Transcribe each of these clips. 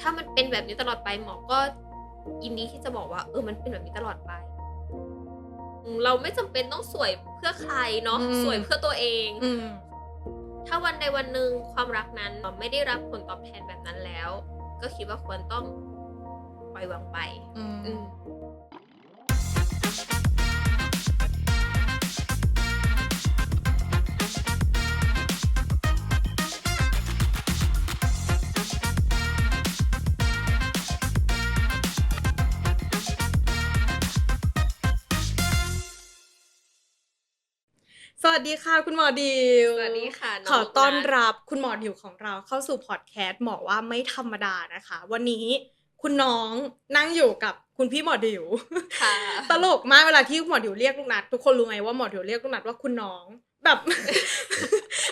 ถ้ามันเป็นแบบนี้ตลอดไปหมอก็ยินดีที่จะบอกว่า เออมันเป็นแบบนี้ตลอดไปอืมเราไม่จำเป็นต้องสวยเพื่อใครเนาะอืมสวยเพื่อตัวเองอืมถ้าวันใดวันหนึ่งความรักนั้นไม่ได้รับผลตอบแทนแบบนั้นแล้ว ก็คิดว่าควรต้องปล่อยวางไป อื วัสดีค่ะ คุณหมอดิว สวัสดีค่ะน้งขอต้อนลูกรับคุณหมอดิวของเราเข้าสู่พอดแคสต์หมอว่าไม่ธรรมดานะคะ วันนี้คุณน้องนั่งอยู่กับคุณพี่หมอดิวค่ะตลกมากเวลาที่หมอดิวเรียกลูกนัด ทุกคนรู้ไหมว่าหมอดิวเรียกลูกนัดว่าคุณน้องแบบ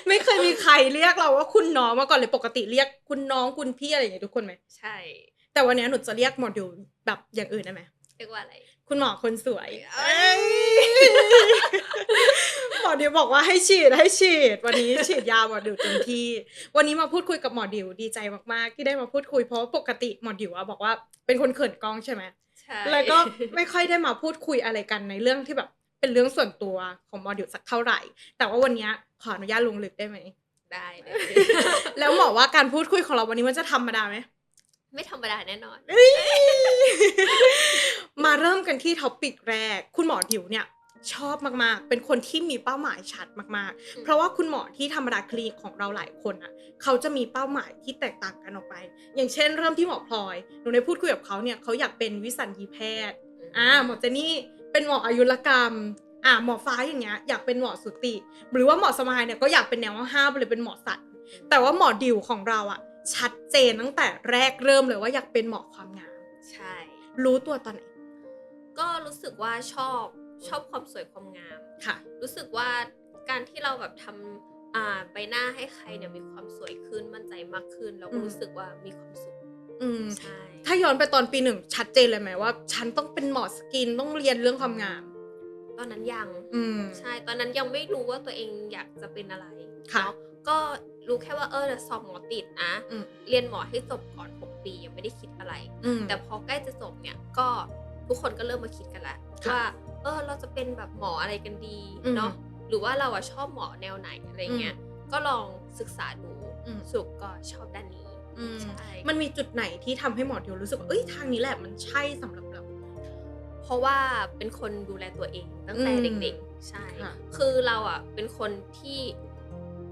ไม่เคยมีใครเรียกเราว่าคุณน้องมาก่อนเลยปกติเรียกคุณน้องคุณพี่อะไรอย่างเงี้ยทุกคนไหมใช่ แต่วันนี้หนูจะเรียกหมอดิวแบบอย่างอื่นได้ไหมเรียกว่าอะไร คุณหมอคนสวยเอ้ยหมอดิวบอกว่าให้ฉีดให้ฉีด วันนี้ฉีดยาหมอดิวเต็มที่ วันนี้มาพูดคุยกับหมอดิวดีใจมากๆ ที่ได้มาพูดคุยเพราะว่าปกติหมอดิวอะบอกว่าเป็นคนเขินกล้องใช่ไหมใช่แล้วก็ไม่ค่อยได้มาพูดคุยอะไรกันในเรื่องที่แบบเป็นเรื่องส่วนตัวของหมอดิวสักเท่าไหร่ แต่ว่าวันนี้ขออนุญาตลงลึกได้ไหมได้เลยแล้วหมอว่าการพูดคุยของเราวันนี้มันจะธรรมดาไหม ไม่ธรรมดาแน่นอน มาเริ่มกันที่ท็อปิกแรก คุณหมอดิวเนี่ย ชอบมากๆ เป็นคนที่มีเป้าหมายชัดมากอืๆมเพราะว่าคุณหมอที่ธรรมดาคลินิกของเราหลายคนอะ เขาจะมีเป้าหมายที่แตกต่างกันออกไป อย่างเช่น เริ่มที่หมอพลอยหนูได้พูดคุยกับเขาเนี่ยเขาอยากเป็นวิสัญญีแพทย์อ่าหมอเจนี่เป็นหมออายุรกรรมอ่าหมอฟ้าอย่างเงี้ยอยากเป็นหมอสุติ หรือว่าหมอสมายเนี่ยก็อยากเป็นแนวห้าวๆไปเลยเป็นหมอสัตว์แต่ว่าหมอดิวของเราอะ ชัดเจนตั้งแต่แรกเริ่มเลยว่าอยากเป็นหมอความงาม ใช่ รู้ตัวตอนไหน ก็รู้สึกว่าชอบชอบความสวยความงามค่ะ รู้สึกว่าการที่เราแบบทำอ่าใบหน้าให้ใครเนี่ยมีความสวยขึ้นมั่นใจมากขึ้นเราก็อืมรู้สึกว่ามีความสุขอืมใช่ถ้าย้อนไปตอนปีหนึ่งชัดเจนเลยไหมว่า ฉันต้องเป็นหมอสกินต้องเรียนเรื่องความงาม ตอนนั้นยัง อืมใช่ ตอนนั้นยังไม่รู้ว่าตัวเองอยากจะเป็นอะไรค่ะเนาะก็ รู้แค่ว่าเออสอบหมอติดนะอืมเรียนหมอให้จบก่อน 6 ปียังไม่ได้คิดอะไรอืมแต่พอใกล้จะจบเนี่ยก็ทุกคนก็เริ่มมาคิดกันแล้วค่ะว่า เออเราจะเป็นแบบหมออะไรกันดีอืมเนาะหรือว่าเราอะชอบหมอแนวไหนอะไรเงี้ยก็ลองศึกษาดูอืมสรุปก็ชอบด้านนี้อืมใช่มันมีจุดไหนที่ทำให้หมอเดียวรู้สึกว่าเอ้ยทางนี้แหละมันใช่สำหรับเราเพราะว่าเป็นคนดูแลตัวเองตั้งแต่อืมเด็กๆใช่ค่ะคือเราอะเป็นคนที่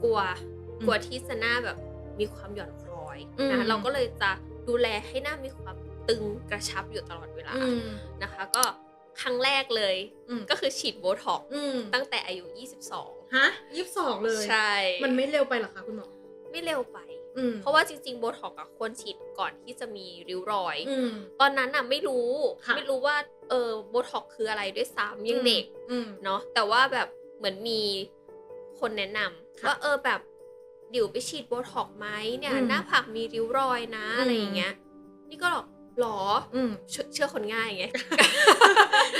กลัวอืม กลัวที่จะหน้าแบบมีความหย่อนคล้อยอืมนะเราก็เลยจะดูแลให้หน้ามีความตึงกระชับอยู่ตลอดเวลาอืมนะคะ ก็ครั้งแรกเลยอืมก็คือฉีดโบท็อกซ์อืมตั้งแต่อายุฮะยี่สิบสองเล22ยใช่ มันไม่เร็วไปเหรอคะคุณหมอ ไม่เร็วไปอืมเพราะว่าจริงๆโบท็อกซ์อะควรฉีดก่อนที่จะมีริ้วรอยอืมตอนนั้นน่ะไม่รู้ค่ะไม่รู้ว่าเออโบท็อกซ์คืออะไรด้วยซ้ำยังเด็กอืมเนาะ แต่ว่าแบบเหมือนมีคนแนะนำค่ะว่าเออแบบเดี๋ยวไปฉีดโบท็อกซ์ไหมเนี่ยอืม หน้าผากมีริ้วรอยนะอืมอะไรอย่างเงี้ย นี่ก็หรออืมเชื่อเชื่อคนง่ายไง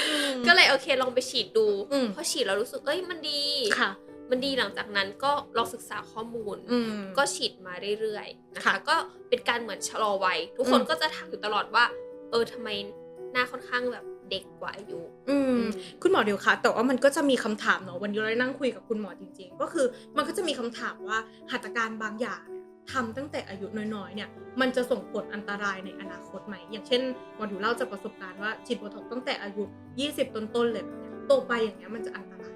อืมก็เลยโอเคลองไปฉีดดูอืมพอฉีดแล้วรู้สึกเอ้ยมันดี ค่ะ มันดีหลังจากนั้นก็ลองศึกษาข้อมูล อืม ก็ฉีดมาเรื่อยๆนะคะ ค่ะก็เป็นการเหมือนชะลอวัยทุกคนอืม ก็จะถามอยู่ตลอดว่า เออทำไมหน้าค่อนข้างแบบ เด็กกว่าอายุอืมอืมคุณหมอเดียวคะแต่ว่ามันก็จะมีคำถามเนาะวันนี้เราได้นั่งคุยกับคุณหมอจริง ๆ ก็คือมันก็จะมีคำถามว่าหัตถการบางอย่างเนี่ยทำตั้งแต่อายุน้อยๆเนี่ยมันจะส่งผลอันตรายในอนาคตไหม อย่างเช่นหมอดิวเล่าจากประสบการณ์ว่าฉีดโบท็อกซ์ตั้งแต่อายุ 20 ต้นๆเลยแบบเนี้ยโตไปอย่างเงี้ยมันจะอันตราย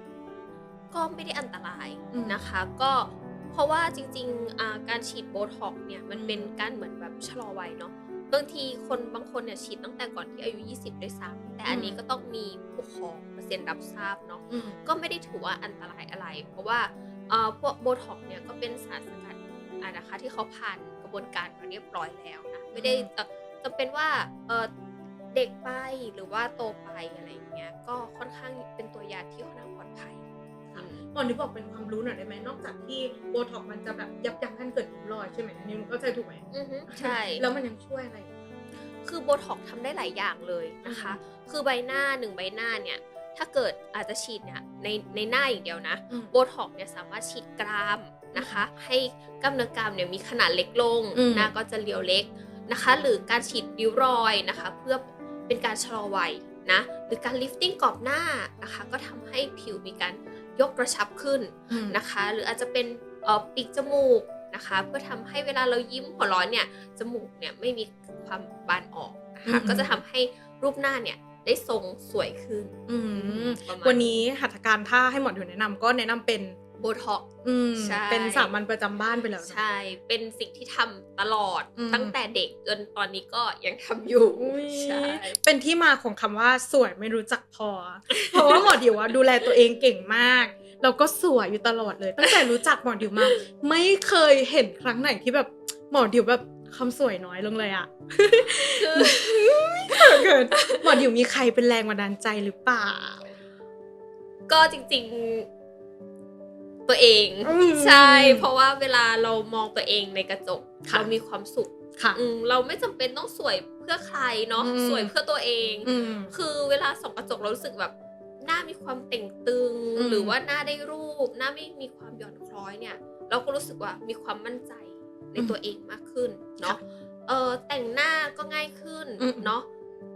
ก็ไม่ได้อันตรายอืมนะคะก็เพราะว่าจริงๆอ่าการฉีดโบท็อกซ์เนี่ยมันอืมเป็นการเหมือนแบบชะลอวัยเนาะ บางทีคนบางคนเนี่ยฉีดตั้งแต่ก่อนที่อายุ 20 ด้วยซ้ำแต่อันนี้ก็ต้องมีผู้ปกครองมาเซ็นรับทราบเนาะอืมก็ไม่ได้ถือว่าอันตรายอะไร เพราะว่าเอ่อพวกโบท็อกซ์เนี่ยก็เป็นสารสกัดอ่านะคะที่เขาผ่านกระบวนการมาเรียบร้อยแล้วนะไม่ได้เอ่อจำเป็นว่าเอ่อเด็กไปหรือว่าโตไปอะไรอย่างเงี้ยก็ค่อนข้างเป็นตัวยาที่ค่อนข้าง ปลอดภัยค่ะหมอนิบอกเป็นความรู้หน่อยได้ไหมนอกจากที่โบท็อกซ์มันจะแบบยับยั้งการเกิดริ้วรอยใช่ไหมอันนี้มันเข้าใจถูกไหมอือฮึใช่ แล้วมันยังช่วยอะไรอีกคือโบท็อกซ์ทำได้หลายอย่างเลยนะคะ คือใบหน้าหนึ่งใบหน้าเนี่ย ถ้าเกิดอาจจะฉีดเนี่ยในในหน้าอย่างเดียวนะอืมโบท็อกซ์เนี่ยสามารถฉีดกรามนะคะ ให้กล้ามเนื้อกรามเนี่ยมีขนาดเล็กลงอืมหน้าก็จะเรียวเล็กนะคะ หรือการฉีดริ้วรอยนะคะ เพื่อเป็นการชะลอวัยนะ หรือการลิฟติ้งกรอบหน้านะคะ ก็ทำให้ผิวมีการ ยกกระชับขึ้นอืมนะคะ หรืออาจจะเป็นเอ่อปีกจมูกนะคะเพื่อทำให้เวลาเรายิ้มหัวเร้อนเนี่ยจมูกเนี่ยไม่มีความบานออกนะคะก็จะทำให้รูปหน้าเนี่ยได้ทรงสวยขึ้นอืมประมาณวันนี้หัตถการถ้าให้หมอดูแนะนำก็แนะนำเป็น โบท็อกอืมใช่ เป็นสามัญประจำบ้านไปแล้วนะ ใช่ เป็นสิ่งที่ทำตลอดอืม ตั้งแต่เด็กจนตอนนี้ก็ยังทำอยู่ อุ๊ยใช่ เป็นที่มาของคำว่าสวยไม่รู้จักพอ เพราะว่าหมอดิวอะดูแลตัวเองเก่งมาก แล้วก็สวยอยู่ตลอดเลย ตั้งแต่รู้จักหมอดิวมา ไม่เคยเห็นครั้งไหนที่แบบหมอดิวแบบคำสวยน้อยลงเลยอะ คือ เกิดหมอดิวมีใครเป็นแรงบันดาลใจหรือเปล่า ก็จริงๆ ตัวเอง อืมใช่ เพราะว่าเวลาเรามองตัวเองในกระจกค่ะ เรามีความสุขค่ะ อืมเราไม่จำเป็นต้องสวยเพื่อใครเนาะอืม สวยเพื่อตัวเอง อืม คือเวลาส่องกระจกเรารู้สึกแบบหน้ามีความเต่งตึง อืม หรือว่าหน้าได้รูป หน้าไม่มีความหย่อนคล้อยเนี่ย เราก็รู้สึกว่ามีความมั่นใจในตัวเองมากขึ้นเนาะเออแต่งหน้าก็ง่ายขึ้นอืมเนาะ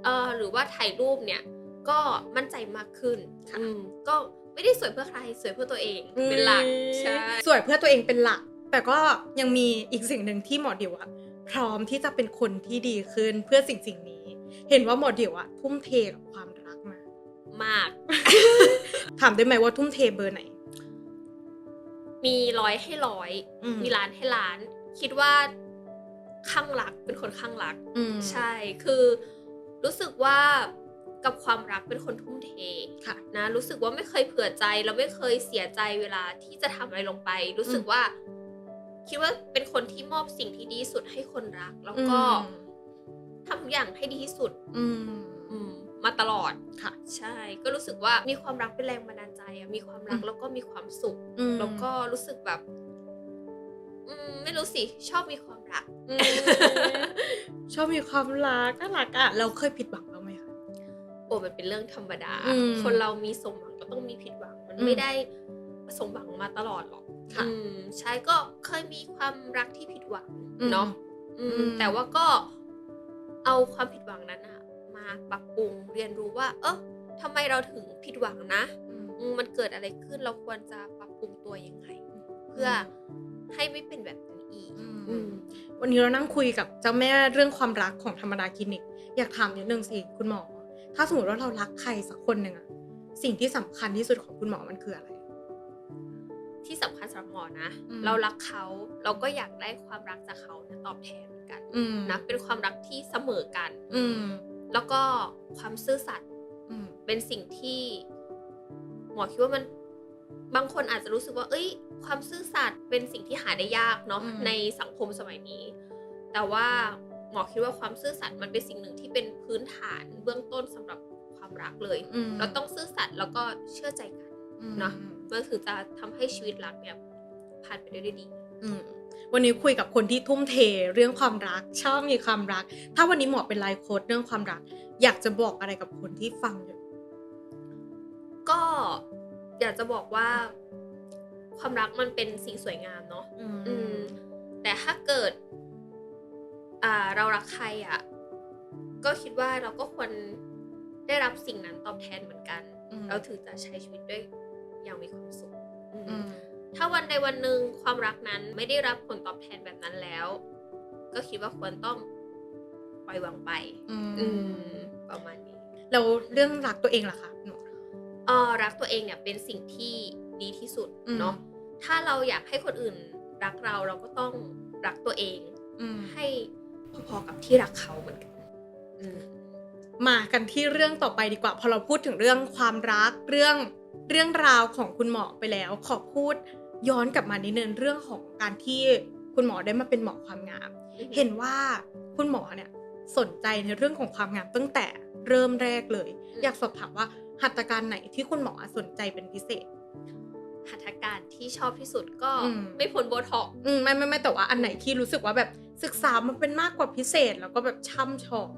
เออหรือว่าถ่ายรูปเนี่ยก็มั่นใจมากขึ้นค่ะอืมก็ ไม่ได้สวยเพื่อใครสวยเพื่อตัวเองเป็นหลักใช่สวยเพื่อตัวเองเป็นหลัก แต่ก็ยังมีอีกสิ่งหนึ่งที่หมอดิวอะพร้อมที่จะเป็นคนที่ดีขึ้นเพื่อสิ่งสิ่งนี้ เห็นว่าหมอดิวอะทุ่มเทกับความรักมามาก ถามได้ไหมว่าทุ่มเทเบอร์ไหน มีร้อยให้ร้อยอืมมีล้านให้ล้าน คิดว่าข้างรักเป็นคนข้างรักอืมใช่คือรู้สึกว่า กับความรักเป็นคนทุ่มเทค่ะนะรู้สึกว่าไม่เคยเผื่อใจเราไม่เคยเสียใจเวลาที่จะทำอะไรลงไป รู้สึกว่า คิดว่าเป็นคนที่มอบสิ่งที่ดีที่สุดให้คนรัก แล้วก็ทำทุกอย่างให้ดีที่สุดอืมอืมมาตลอดค่ะ ใช่ ก็รู้สึกว่ามีความรักเป็นแรงบันดาลใจอะมีความรักอืมแล้วก็มีความสุขอืมแล้วก็รู้สึกแบบอืมไม่รู้สิชอบมีความรักอืมชอบมีความรักน่ารักอะเราเคยผิดหวัง อ้มันเป็นเรื่องธรรมดาอืมคนเรามีสมหวังก็ต้องมีผิดหวัง มันอืมไม่ได้สมหวังมาตลอดหรอกค่ะอืมใช่ก็เคยมีความรักที่ผิดหวังอืมเนาะอืมอืมแต่ว่าก็เอาความผิดหวังนั้นอะมาปรับปรุงเรียนรู้ว่า เออทำไมเราถึงผิดหวังนะอืมอืมมันเกิดอะไรขึ้นเราควรจะปรับปรุงตัวยังไง เพื่อให้ไม่เป็นแบบนั้นอีกอือืมมวันนี้เรานั่งคุยกับเจ้าแม่เรื่องความรักของธรรมดาคลินิก อยากถามนิดนึงสิคุณหมอ ถ้าสมมติว่าเรารักใครสักคนหนึ่งอะสิ่งที่สำคัญที่สุดของคุณหมอมันคืออะไร ที่สำคัญสำหรับหมอนะอืมเรารักเขาเราก็อยากได้ความรักจากเขานะตอบแทนเหมือนกันอืมนะเป็นความรักที่เสมอกัน อืมแล้วก็ความซื่อสัตย์อืมเป็นสิ่งที่หมอคิดว่ามันบางคนอาจจะรู้สึกว่า เอ้ย ความซื่อสัตย์เป็นสิ่งที่หาได้ยากเนาะอืมในสังคมสมัยนี้ แต่ว่า หมอคิดว่าความซื่อสัตย์มันเป็นสิ่งหนึ่งที่เป็นพื้นฐานเบื้องต้นสำหรับความรักเลยอืมเราต้องซื่อสัตย์แล้วก็เชื่อใจกันอืมเนาะมันถึงจะทำให้ชีวิตรักเนี่ยผ่านไปได้ด้วยดีอืมวันนี้คุยกับคนที่ทุ่มเทเรื่องความรัก ชอบมีความรัก ถ้าวันนี้หมอเป็นไลฟ์โค้ดเรื่องความรัก อยากจะบอกอะไรกับคนที่ฟังอยู่ก็อยากจะบอกว่าความรักมันเป็นสิ่งสวยงามเนาะอือืมแต่ถ้าเกิด อ่าเรารักใครอะ่ะก็คิดว่าเราก็ควรได้รับสิ่งนั้นตอบแทนเหมือนกัน อืม เราถึงจะใช้ชีวิตด้วยอย่างมีความสุขอืม อืม ถ้าวันใดวันหนึ่งความรักนั้นไม่ได้รับผลตอบแทนแบบนั้นแล้ว ก็คิดว่าควรต้องปล่อยวางไป อือืมมประมาณนี้แล้วเรื่องรักตัวเองล่ะคะหนู เออรักตัวเองเนี่ยเป็นสิ่งที่ดีที่สุดอืม เนาะถ้าเราอยากให้คนอื่นรักเราเราก็ต้องรักตัวเอง อืม ให้ พอๆกับที่รักเขาเหมือนกันอืมมากันที่เรื่องต่อไปดีกว่า พอเราพูดถึงเรื่องความรักเรื่องเรื่องราวของคุณหมอไปแล้ว ขอพูดย้อนกลับมานิดนึงเรื่องของการที่คุณหมอได้มาเป็นหมอความงาม เห็นว่าคุณหมอเนี่ยสนใจในเรื่องของความงามตั้งแต่เริ่มแรกเลย อยากสอบถามว่าหัตถการไหนที่คุณหมอสนใจเป็นพิเศษ หัตถการที่ชอบที่สุดก็อืมไม่พ้นโบท็อกซ์อืมไม่ไม่ไม่แต่ว่าอันไหนที่รู้สึกว่าแบบ ศึกษามันเป็นมากกว่าพิเศษแล้วก็แบบช่ำชอง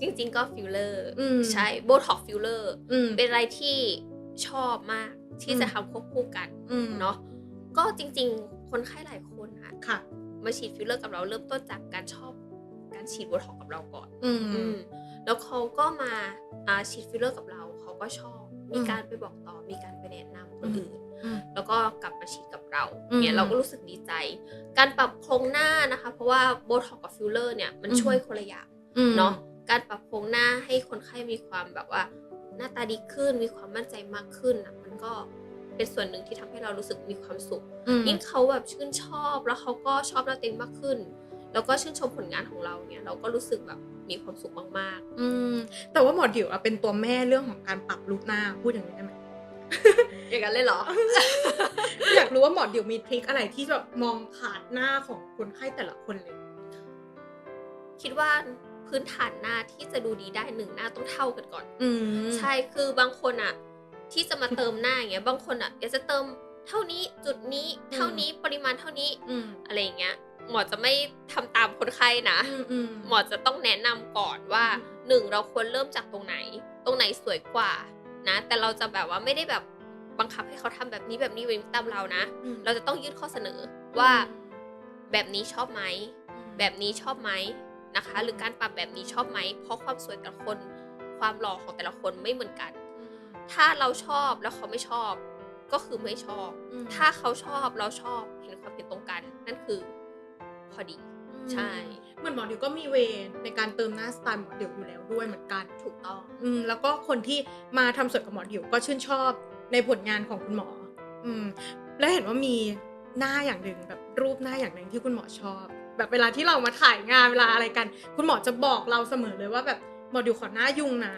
จริง ๆ ก็ฟิลเลอร์อืม ใช่โบท็อกซ์ฟิลเลอร์อืมเป็นอะไรที่ชอบมากที่อืมจะทำควบคู่กันอืมเนาะก็จริง ๆ คนไข้หลายคนอะค่ะ มาฉีดฟิลเลอร์กับเราเริ่มต้นจากการชอบการฉีดโบท็อกซ์กับเราก่อน อืม อืมแล้วเขาก็มาอ่าฉีดฟิลเลอร์กับเรา เขาก็ชอบ มีอืมการไปบอกต่อ มีการไปแนะนำคนอืมอื่นอืม แล้วก็กลับมาฉีดกับเราอืมเนี่ยเราก็รู้สึกดีใจ การปรับโครงหน้านะคะ เพราะว่าโบท็อกกับฟิลเลอร์เนี่ยมันอืมช่วยคนละอย่างอืมเนาะการปรับโครงหน้าให้คนไข้มีความแบบว่า หน้าตาดีขึ้นมีความมั่นใจมากขึ้นนะมันก็เป็นส่วนหนึ่งที่ทำให้เรารู้สึกมีความสุขอืมยิ่งเขาแบบชื่นชอบแล้วเขาก็ชอบเราเต็งมากขึ้น แล้วก็ชื่นชมผลงานของเราเนี่ยเราก็รู้สึกแบบมีความสุขมากอืมแต่ว่าหมอดิวอะเป็นตัวแม่เรื่องของการปรับรูปหน้าพูดอย่างนี้ได้ไหมๆ อย่างนั้นเลยเหรอ อยากรู้ว่าหมอดิวมีทริคอะไรที่แบบมองขาดหน้าของคนไข้แต่ละคนเลย คิดว่าพื้นฐานหน้าที่จะดูดีได้หนึ่งหน้าต้องเท่ากันก่อน อืมใช่คือบางคนอะที่จะมาเติมหน้าอย่างเงี้ย บางคนอะอยากจะเติมเท่านี้จุดนี้ เท่านี้ปริมาณเท่านี้ อืมอะไรอย่างเงี้ย หมอจะไม่ทำตามคนไข้นะ อืมอืม หมอจะต้องแนะนำก่อนว่าหนึ่งเราควรเริ่มจากตรงไหน ตรงไหนสวยกว่านะ แต่เราจะแบบว่าไม่ได้แบบ บังคับให้เขาทำแบบนี้แบบนี้แบบนี้ตามเรานะอืมเราจะต้องยื่นข้อเสนอว่าแบบนี้ชอบไหมอืมแบบนี้ชอบไหมนะคะ หรือการปรับแบบนี้ชอบไหม เพราะความสวยแต่ละคน ความหล่อของแต่ละคนไม่เหมือนกันอืมถ้าเราชอบแล้วเขาไม่ชอบ ก็คือไม่ชอบอืมถ้าเขาชอบเราชอบเห็นความเห็นตรงกัน นั่นคือพอดีใช่เหมือนหมอดิวก็มีเวรในการเติมหน้าสไตล์หมอดิวอยู่แล้วด้วยเหมือนกันถูกต้อง อืมแล้วก็คนที่มาทำสวยกับหมอดิวก็ชื่นชอบ ในผลงานของคุณหมอ อืม และเห็นว่ามีหน้าอย่างหนึ่งแบบรูปหน้าอย่างหนึ่งที่คุณหมอชอบ แบบเวลาที่เรามาถ่ายงานเวลาอะไรกัน คุณหมอจะบอกเราเสมอเลยว่าแบบหมอดิวขอหน้ายุงนะ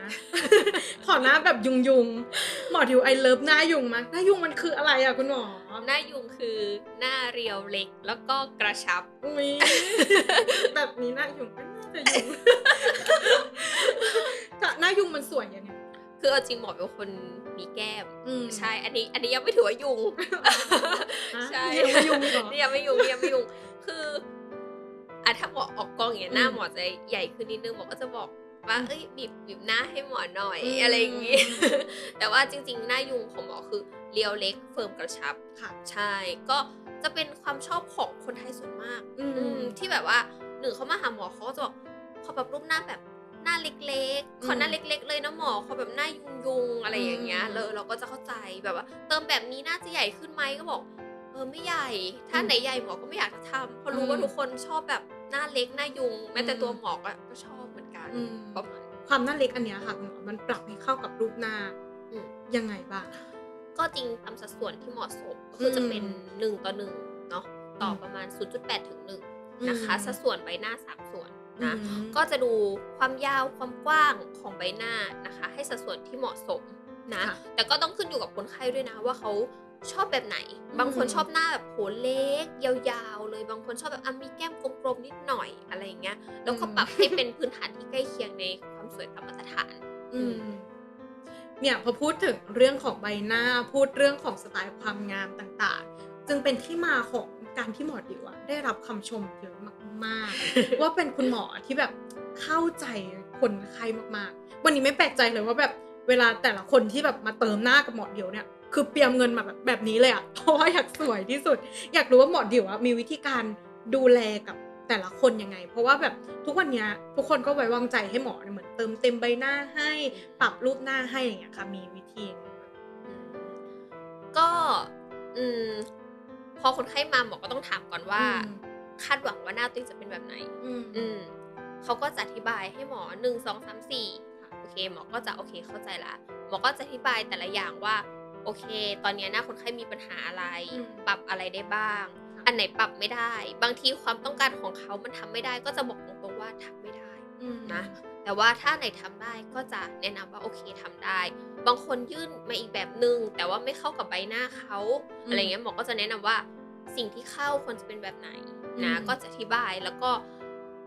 ขอหน้าแบบยุงยุงๆหมอดิวไอเลิฟหน้ายุงมากหน้ายุงมันคืออะไรอะคุณหมอ หน้ายุงคือหน้าเรียวเล็กแล้วก็กระชับ อุ้ยแบบนี้หน้ายุงก็น่าจะยุงแต่หน้ายุงมันสวยยังไงคือเอาจริงหมอเป็นคน มีแก้มอืมใช่ อันนี้ อันนี้ยังไม่ถือว่ายุง ใช่ ยังไม่ยุงเหรอนี่ยังไม่ยุงนี่ยังไม่ยุง คืออะถ้าหมอออกกล้องอย่างเงี้ยหน้าอืมหมอจะใหญ่ขึ้นนิดนึงหมอก็จะบอกว่าอืมเอ้ยบีบบีบหน้าให้หมอหน่อยอืมอะไรอย่างงี้ แต่ว่าจริง ๆ หน้ายุงของหมอคือเรียวเล็กเฟิร์มกระชับ ค่ะ ใช่ ก็จะเป็นความชอบของคนไทยส่วนมาก อืมอืมที่แบบว่าหนึ่งเขามาหาหมอเขาก็จะบอกขอแบบรูปหน้าแบบ หน้าเล็กๆขอหน้าอืมเล็ก ๆ เลยนะหมอขอแบบหน้ายุงๆอะไรอย่างเงี้ยอืมเราเราก็จะเข้าใจแบบว่า เติมแบบนี้น่าจะใหญ่ขึ้นไหมก็บอกเออไม่ใหญ่ ถ้าอืมไหนใหญ่หมอก็ไม่อยากจะทำเพราะรู้ว่าอืมทุกคนชอบแบบหน้าเล็กหน้ายุง แม้แต่อืมตัวหมอก็ก็ชอบเหมือนกันอืมประมาณความหน้าเล็กอันเนี้ยค่ะคุณหมอมันปรับให้เข้ากับรูปหน้าอืมยังไงบ้างก็จริงตามสัดส่วนที่เหมาะสมก็คือจะเป็นอืมหนึ่งต่อหนึ่งเนาะต่ออมประมาณ 0.8 ถึง1นะคะอืมสัดส่วนใบหน้าสามส่วน นะอืมก็จะดูความยาวความกว้างของใบหน้านะคะ ให้สัดส่วนที่เหมาะสมนะค่ะแต่ก็ต้องขึ้นอยู่กับคนไข้ด้วยนะว่าเขาชอบแบบไหนอืมบางคนชอบหน้าแบบโหเล็ก ยาวๆ เลย บางคนชอบแบบอะมีแก้มกลมๆ นิดหน่อยอะไรอย่างเงี้ย แล้วก็ปรับให้เป็นพื้นฐานที่ใกล้เคียงในความสวยตามมาตรฐาน อืมเนี่ยพอพูดถึงเรื่องของใบหน้า พูดเรื่องของสไตล์ความงามต่างๆ จึงเป็นที่มาของการที่หมอดิวอะได้รับคำชมเยอะมาก ๆ ว่าเป็นคุณหมอที่แบบเข้าใจคนไข้มากๆ วันนี้ไม่แปลกใจเลยว่าแบบเวลาแต่ละคนที่แบบมาเติมหน้ากับหมอเดียวเนี่ยคือเตรียมเงินมาแบบแบบนี้เลยอะเพราะว่าอยากสวยที่สุด อยากรู้ว่าหมอเดียวอะมีวิธีการดูแลกับแต่ละคนยังไง เพราะว่าแบบทุกวันเนี้ยทุกคนก็ไว้วางใจให้หมอเนี่ยเหมือนเติมเต็มใบหน้าให้ ปรับรูปหน้าให้อย่างเงี้ยค่ะ มีวิธียังไงบ้างอืมก็ อืมพอคนไข้มาหมอก็ต้องถามก่อนว่า คาดหวังว่าหน้าตัวเองจะเป็นแบบไหนอืมอืมเขาก็จะอธิบายให้หมอหนึ่งสองสามสี่โอเคหมอก็จะโอเคเข้าใจละหมอก็จะอธิบายแต่ละอย่างว่า โอเค ตอนเนี้ยหน้าคนไข้มีปัญหาอะไรอืมปรับอะไรได้บ้างค่ะอันไหนปรับไม่ได้ บางทีความต้องการของเขามันทำไม่ได้ ก็จะบอกตรงๆว่าทำไม่ได้อืมนะแต่ว่าถ้าไหนทำได้ก็จะแนะนำว่าโอเคทำได้ บางคนยื่นมาอีกแบบนึง แต่ว่าไม่เข้ากับใบหน้าเขาอืมอะไรเงี้ยหมอก็จะแนะนำว่าสิ่งที่เข้าควรจะเป็นแบบไหน นะอืมก็จะอธิบายแล้วก็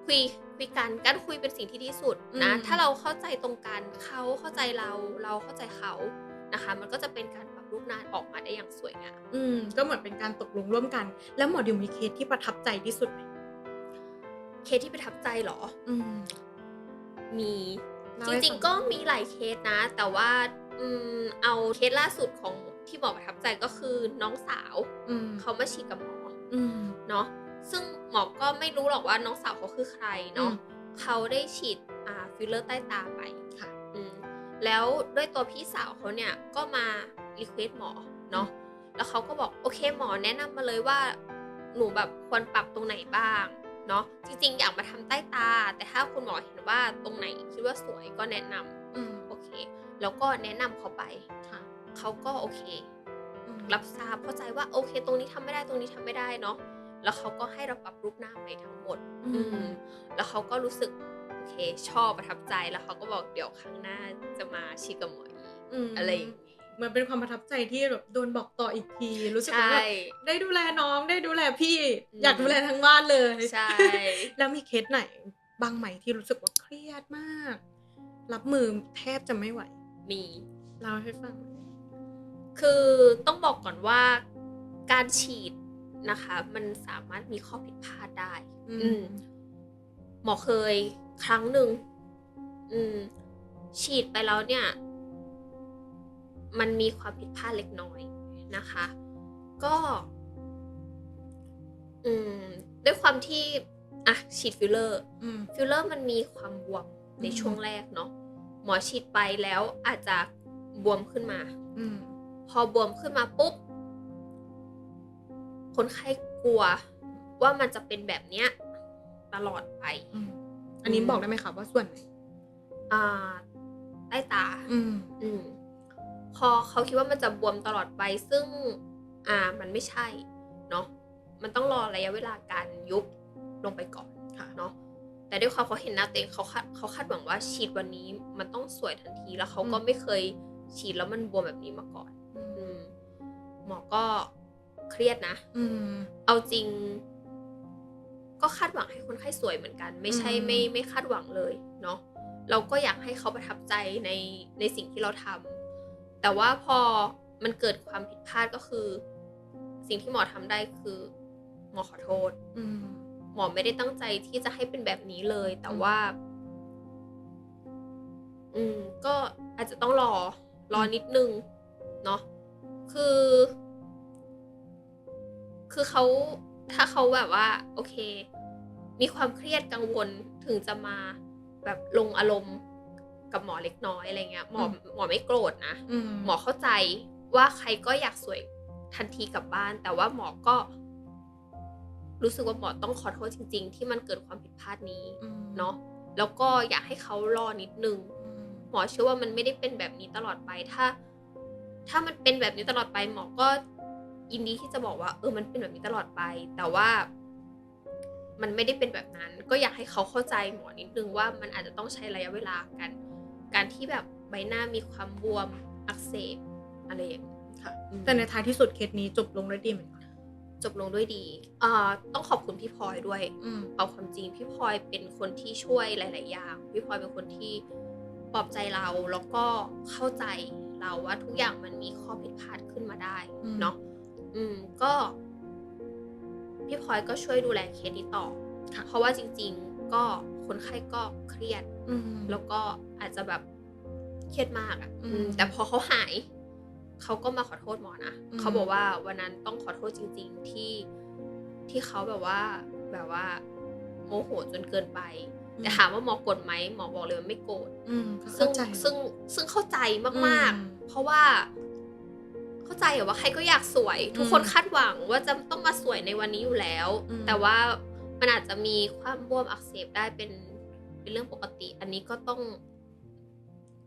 คุยคุยกันการคุยเป็นสิ่งที่ดีสุดนะอืมถ้าเราเข้าใจตรงกันเขาเข้าใจเราเราเข้าใจเขานะคะ มันก็จะเป็นการปรับรูปหน้าออกมาได้อย่างสวยงามอืมก็เหมือนเป็นการตกลงร่วมกัน แล้วหมอดิวมีเคสที่ประทับใจที่สุดไหมเคสที่ประทับใจเหรอ อืมมีเล่าจให้ริงฟังๆก็มีหลายเคสนะ แต่ว่าอืมเอาเคสล่าสุดของที่หมอประทับใจก็คือน้องสาวอืมเขามาฉีดกับหมออืมเนาะ ซึ่งหมอก็ไม่รู้หรอกว่าน้องสาวเขาคือใครเนาะอืมเขาได้ฉีดอ่าฟิลเลอร์ใต้ตาไปค่ะอืมแล้วด้วยตัวพี่สาวเขาเนี่ยก็มารีเควสหมอเนาะแล้วเขาก็บอกโอเคหมอแนะนำมาเลยว่าหนูแบบควรปรับตรงไหนบ้างเนาะจริงๆ อยากมาทำใต้ตา แต่ถ้าคุณหมอเห็นว่าตรงไหนคิดว่าสวยก็แนะนำอืมโอเค แล้วก็แนะนำเขาไปค่ะเขาก็โอเคอืมรับทราบเข้าใจว่าโอเค ตรงนี้ทำไม่ได้ตรงนี้ทำไม่ได้เนาะ แล้วเขาก็ให้เราปรับรูปหน้าใหม่ทั้งหมด อือืมมแล้วเขาก็รู้สึกโอเคชอบประทับใจแล้วเขาก็บอกเดี๋ยวครั้งหน้าจะมาฉีดกับหมออีกมอะไรอย่างงี้เหมือนเป็นความประทับใจที่แบบโดนบอกต่ออีกที รู้สึกใช่ว่าแบบได้ดูแลน้องได้ดูแลพี่อืมอยากดูแลทั้งบ้านเลยใช่แล้วมีเคสไหนบ้างไหมที่รู้สึกว่าเครียดมาก รับมือแทบจะไม่ไหว มีเล่าให้ฟัง คือต้องบอกก่อนว่าการฉีด นะคะ มันสามารถมีข้อผิดพลาดได้ อืมอืมหมอเคยครั้งหนึ่งอืม ฉีดไปแล้วเนี่ย มันมีความผิดพลาดเล็กน้อยนะคะ ก็ อืม ด้วยความที่อะฉีดฟิลเลอร์อืมฟิลเลอร์มันมีความบวมในอืมช่วงแรกเนาะหมอฉีดไปแล้วอาจจะบวมขึ้นมาอืมพอบวมขึ้นมาปุ๊บ คนไข้กลัวว่ามันจะเป็นแบบเนี้ยตลอดไปอืมอันนี้บอกได้ไหมคะว่าส่วนไหนอ่าใต้ตา อืม อืมพอเขาคิดว่ามันจะบวมตลอดไปซึ่ง อ่ามันไม่ใช่เนาะมันต้องรอระยะเวลาการยุบลงไปก่อนค่ะ เนาะแต่ด้วยความเขาเห็นหน้าตัวเองเขาคาดเขาคาดหวังว่าฉีดวันนี้มันต้องสวยทันทีแล้วเขาก็อืมไม่เคยฉีดแล้วมันบวมแบบนี้มาก่อน อืมอืมหมอก็ เครียดนะ อืม เอาจริง ก็คาดหวังให้คนไข้สวยเหมือนกัน ไม่ใช่อืม ไม่ไม่คาดหวังเลยเนาะเราก็อยากให้เขาประทับใจในในสิ่งที่เราทำแต่ว่าพอมันเกิดความผิดพลาดก็คือ สิ่งที่หมอทำได้คือหมอขอโทษ อืม หมอไม่ได้ตั้งใจที่จะให้เป็นแบบนี้เลย แต่ว่า อืม ก็อาจจะต้องรอ รอนิดนึง เนาะคือ คือเขาถ้าเขาแบบว่า โอเค มีความเครียดกังวลถึงจะมาแบบลงอารมณ์กับหมอเล็กน้อยอะไรเงี้ยหมออืมหมอไม่โกรธนะอืมหมอเข้าใจว่าใครก็อยากสวยทันทีกลับบ้าน แต่ว่าหมอก็ รู้สึกว่าหมอต้องขอโทษจริง ๆ ที่มันเกิดความผิดพลาดนี้อืมเนาะแล้วก็อยากให้เขารอนิดนึงอืมหมอเชื่อว่ามันไม่ได้เป็นแบบนี้ตลอดไปถ้า ถ้ามันเป็นแบบนี้ตลอดไปหมอก็ ยินดีที่จะบอกว่า เออมันเป็นแบบนี้ตลอดไป แต่ว่า มันไม่ได้เป็นแบบนั้น ก็อยากให้เขาเข้าใจหมอนิดนึงว่ามันอาจจะต้องใช้ระยะเวลากัน การที่แบบใบหน้ามีความบวมอักเสบอะไรอย่างนี้ค่ะอืมแต่ในท้ายที่สุดเคสนี้จบลงด้วยดีไหมคะจบลงด้วยดีอ่าต้องขอบคุณพี่พลอยด้วย อืม เอาความจริงพี่พลอยเป็นคนที่ช่วยหลาย ๆ อย่าง พี่พลอยเป็นคนที่ปลอบใจเราแล้วก็เข้าใจเราว่าทุกอย่างมันมีข้อผิดพลาดขึ้นมาได้อืม เนาะ อืมก็ พี่พลอยก็ช่วยดูแลเคสนี้ต่อค่ะเพราะว่าจริง ๆ ก็คนไข้ก็เครียดอืมแล้วก็อาจจะแบบเครียดมากอะ่ะอืมอืมแต่พอเขาหายเขาก็มาขอโทษหมอนะอืมเขาบอกว่าวันนั้นต้องขอโทษจริง ๆ ที่ที่เขาแบบว่า แบบว่า โมโหจนเกินไป แต่ถามว่าหมอโกรธไหมหมอบอกเลยว่าไม่โกรธอืมซึ่งเข้าใจซึ่งซึ่งเข้าใจมากอืมๆเพราะว่า เข้าใจอะว่าใครก็อยากสวย ทุกอืมคนคาดหวังว่าจะต้องมาสวยในวันนี้อยู่แล้วอืมแต่ว่ามันอาจจะมีความบวมอักเสบได้เป็นเป็นเรื่องปกติ อันนี้ก็ต้อง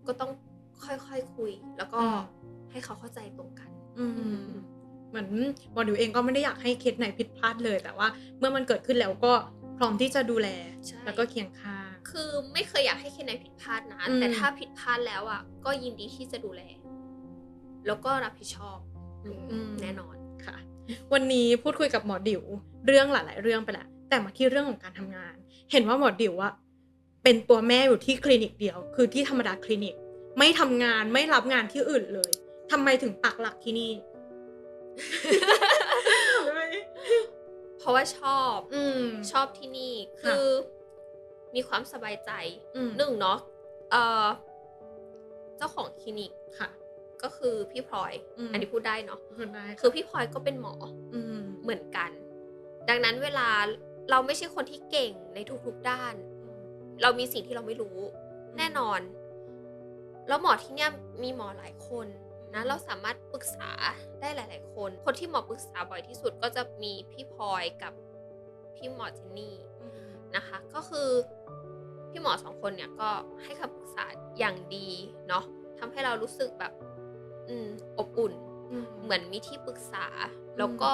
ก็ต้องค่อยๆคคุย แล้วก็ให้เขาเข้าใจตรงกัน อืมเหมือนหมอดิวเองก็ไม่ได้อยากให้เคสไหนผิดพลาดเลย แต่ว่าเมื่อมันเกิดขึ้นแล้วก็พร้อมที่จะดูแลใช่แล้วก็เคียงข้างคือไม่เคยอยากให้เคสไหนผิดพลาดนะอืมแต่ถ้าผิดพลาดแล้วอะ ก็ยินดีที่จะดูแล แล้วก็รับผิดชอบอืมแน่นอนค่ะ วันนี้พูดคุยกับหมอดิวเรื่องหลายๆเรื่องไปแล้วแต่มาที่เรื่องของการทำงาน เห็นว่าหมอดิวอะเป็นตัวแม่อยู่ที่คลินิกเดียว คือที่ธรรมดาคลินิก ไม่ทำงานไม่รับงานที่อื่นเลยทำไมถึงปักหลักที่นี่ เพราะว่าชอบ อืมชอบที่นี่ค่ะคือมีความสบายใจอืมหนึ่งเนาะเอ่อเจ้าของคลินิกค่ะ ก็คือพี่พลอย อืม อันนี้พูดได้เนาะคนได้คือพี่พลอยก็เป็นหมออืมเหมือนกัน ดังนั้นเวลาเราไม่ใช่คนที่เก่งในทุกๆด้าน เรามีสิ่งที่เราไม่รู้ แน่นอน แล้วหมอที่เนี่ยมีหมอหลายคนนะ เราสามารถปรึกษาได้หลาย ๆ คน คนที่หมอปรึกษาบ่อยที่สุดก็จะมีพี่พลอยกับพี่หมอเจนนี่อืมนะคะ ก็คือพี่หมอสองคนเนี่ยก็ให้คำปรึกษาอย่างดีเนาะทำให้เรารู้สึกแบบ อืมอบอุ่น เหมือนมีที่ปรึกษา แล้วก็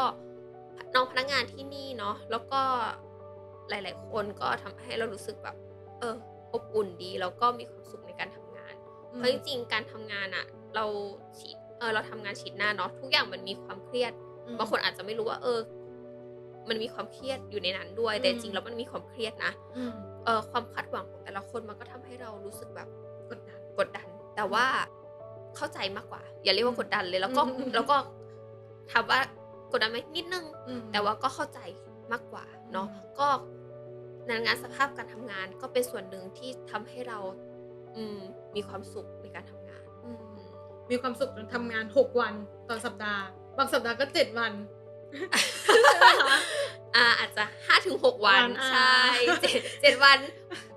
น้องพนักงานที่นี่เนาะแล้วก็หลาย ๆ คนก็ทำให้เรารู้สึกแบบ เออ อบอุ่นดี แล้วก็มีความสุขในการทำงานเพราะจริงๆการทำงานอะเราฉีดเออเราทำงานฉีดหน้าเนาะทุกอย่างมันมีความเครียดบางคนอาจจะไม่รู้ว่า เออ มันมีความเครียดอยู่ในนั้นด้วย แต่จริงๆแล้วมันมีความเครียดนะอืมเออความคาดหวังของแต่ละคนมันก็ทำให้เรารู้สึกแบบกดดันกดดัน แต่ว่า เข้าใจมากกว่า อย่าเรียกว่ากดดันเลย แล้วก็อืมแล้วก็ถามว่ากดดันไหมนิดนึงอืมแต่ว่าก็เข้าใจมากกว่าเนาะอืมก็ในงานสภาพการทำงานก็เป็นส่วนหนึ่งที่ทำให้เรา อืมมีความสุขในการทำงานอืมมีความสุขจนทำงานหกวันต่อสัปดาห์ บางสัปดาห์ก็เจ็ดวันอ่าอาจจะห้าถึงหกวันวันอ่าใช่เจ็ดเจ็ดวัน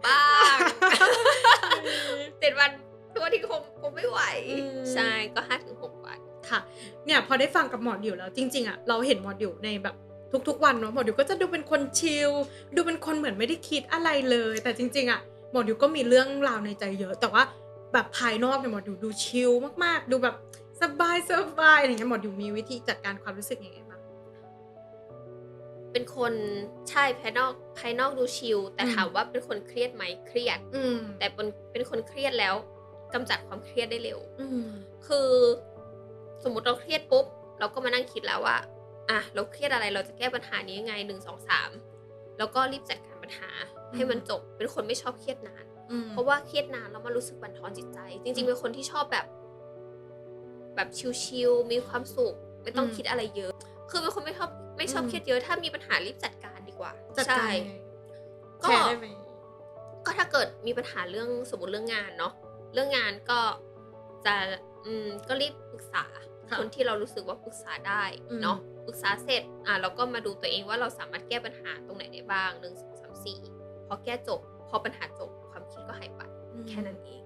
บ้างเจ็ดวัน ทุกวันที่คงคงไม่ไหวอืมใช่ก็ห้าถึงหกวันค่ะ เนี่ยพอได้ฟังกับหมอดิวแล้วจริงๆอะเราเห็นหมอดิวในแบบทุกๆ วันเนาะหมอดิวก็จะดูเป็นคนชิลดูเป็นคนเหมือนไม่ได้คิดอะไรเลย แต่จริง ๆอะหมอดิวก็มีเรื่องราวในใจเยอะ แต่ว่าแบบภายนอกเนี่ยหมอดิวดูชิลมากๆ ดูแบบสบายสบายอะไรเงี้ยหมอดิวมีวิธีจัดการความรู้สึกยังไงบ้างเป็นคนใช่ภายนอกภายนอกดูชิลแต่อืมถามว่าเป็นคนเครียดไหมเครียด อืมแต่เป็นเป็นคนเครียดแล้ว กำจัดความเครียดได้เร็ว อืมคือสมมุติเราเครียดปุ๊บ เราก็มานั่งคิดแล้วว่าอะเราเครียดอะไรเราจะแก้ปัญหานี้ยังไงหนึ่งสองสามแล้วก็รีบจัดการปัญหาให้มันจบ เป็นคนไม่ชอบเครียดนานอืมเพราะว่าเครียดนานแล้วมันรู้สึกบั่นทอนจิตใจ จริงๆเป็นคนที่ชอบแบบ แบบชิลๆมีความสุข ไม่ต้องอืมคิดอะไรเยอะ คือเป็นคนไม่ชอบไม่ชอบอืมเครียดเยอะ ถ้ามีปัญหารีบจัดการดีกว่าจัดใช่การยังไงก็แชร์ได้ไหมก็ถ้าเกิดมีปัญหาเรื่องสมมติเรื่องงานเนาะ เรื่องงานก็จะอืมก็รีบปรึกษาค่ะคนที่เรารู้สึกว่าปรึกษาได้อืมเนาะปรึกษาเสร็จอะเราก็มาดูตัวเองว่าเราสามารถแก้ปัญหาตรงไหนได้บ้างหนึ่งสองสามสี่พอแก้จบ พอปัญหาจบความคิดก็หายไปแค่นั้นเอง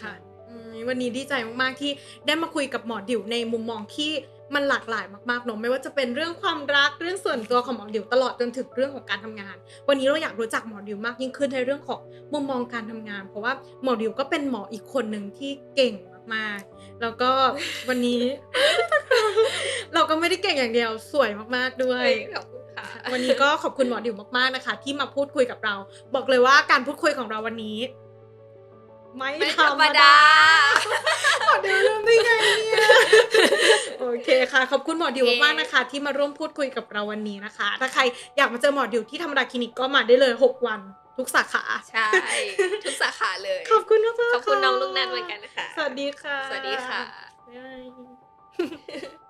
ค่ะอืมวันนี้ดีใจมากๆที่ได้มาคุยกับหมอดิวในมุมมองที่ มันหลากหลายมากๆเนอะไม่ว่าจะเป็นเรื่องความรักเรื่องส่วนตัวของหมอดิวตลอดจนถึงเรื่องของการทำงาน วันนี้เราอยากรู้จักหมอดิวมากยิ่งขึ้นในเรื่องของมุมมองการทำงาน เพราะว่าหมอดิวก็เป็นหมออีกคนหนึ่งที่เก่งมากๆ แล้วก็วันนี้ เราก็ไม่ได้เก่งอย่างเดียวสวยมากๆด้วยขอบคุณค่ะวันนี้ก็ขอบคุณหมอดิวมากๆนะคะ ที่มาพูดคุยกับเรา บอกเลยว่าการพูดคุยของเราวันนี้ ไม่ไม่ธธรรรรมมดา ดาหมอดิวเริ่มได้ไงเนี่ยโอเคค่ะ ขอบคุณหมอดิวโอเค มากๆนะคะ ที่มาร่วมพูดคุยกับเราวันนี้นะคะ ถ้าใครอยากมาเจอหมอดิวที่ธรรมดาคลินิกก็มาได้เลย 6 วัน ทุกสาขา ใช่ ทุกสาขาเลย ขอบคุณมากๆขอบคุณะน้องลูกนัดเหมือนกันนะคะ สวัสดีค่ะสวัสดีค่ะ บ๊ายบาย